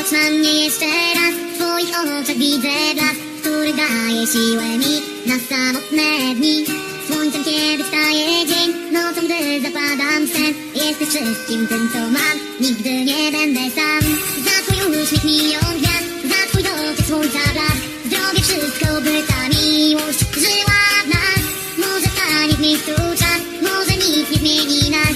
Popatrz na mnie jeszcze raz W twoich oczach widzę blask Który daje siłę mi Na samotne dni. Słońcem kiedy wstaje dzień Nocą gdy zapadam sen Jesteś wszystkim tym co mam. Nigdy nie będę sam. Za twój uśmiech milion gwiazd Za twój dotyk słońca blask. Zrobię wszystko by ta miłość Żyła w nas. Może stanie w miejscu czas Może nic nie zmieni nas.